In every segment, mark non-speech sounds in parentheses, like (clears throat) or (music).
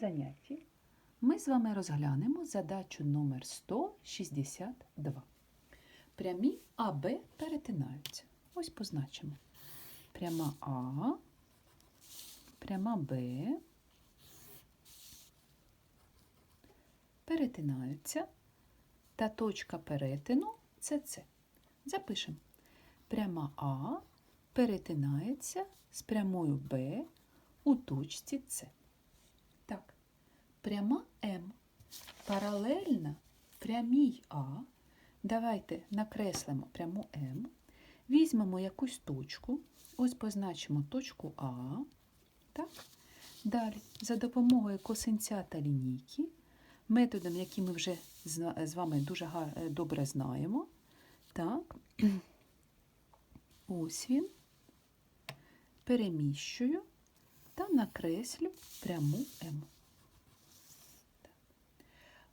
занятті ми з вами розглянемо задачу номер 162. Прямі АБ перетинаються. Ось позначимо. Пряма А, пряма Б перетинаються, та точка перетину це С. Запишемо. Пряма А перетинається з прямою Б у точці С. Пряма М паралельна прямій А. Давайте накреслимо пряму М. Візьмемо якусь точку. Ось позначимо точку А. Так. Далі, за допомогою косинця та лінійки, методом, який ми вже з вами дуже е, добре знаємо. Так. (clears throat) Ось він. Переміщую та накреслю пряму М.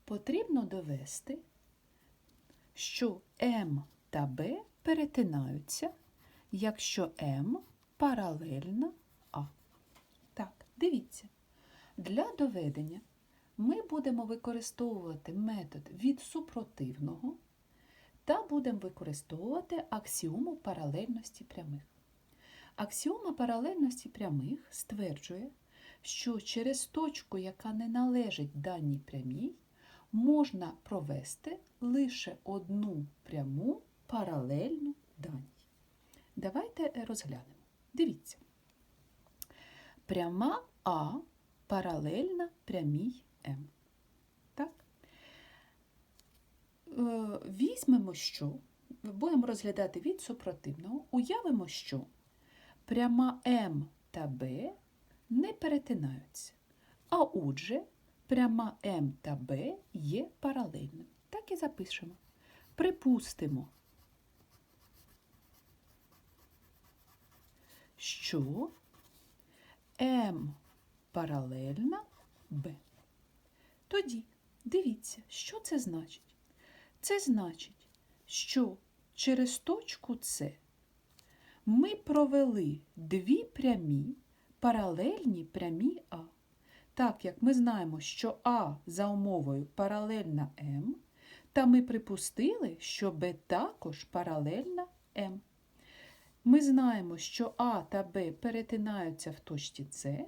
Потрібно довести, що М та Б перетинаються, якщо М паралельна А. Так, дивіться. Для доведення ми будемо використовувати метод від супротивного та будемо використовувати аксіому паралельності прямих. Аксіома паралельності прямих стверджує, що через точку, яка не належить даній прямій, можна провести лише одну пряму паралельну даній. Давайте е, розглянемо. Дивіться. Пряма А паралельна прямій М. Так? Е, Візьмемо, що будемо розглядати від супротивного, уявимо, що пряма М та Б не перетинаються. А отже, пряма М та Б є паралельною. Так і запишемо. Припустимо, що М паралельна Б. Тоді дивіться, що це значить. Це значить, що через точку С ми провели дві прямі паралельні прямі А. Так як ми знаємо, що А за умовою паралельна М, та ми припустили, що Б також паралельна М. Ми знаємо, що А та Б перетинаються в точці С,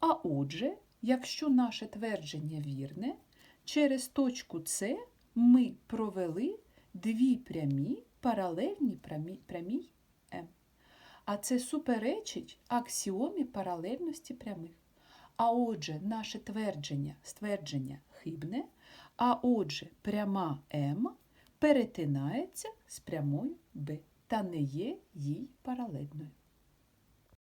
а отже, якщо наше твердження вірне, через точку С ми провели дві прямі паралельні прямі, прямій М. А це суперечить аксіомі паралельності прямих. А отже, наше твердження, ствердження хибне, а отже, пряма М перетинається з прямою Б та не є їй паралельною.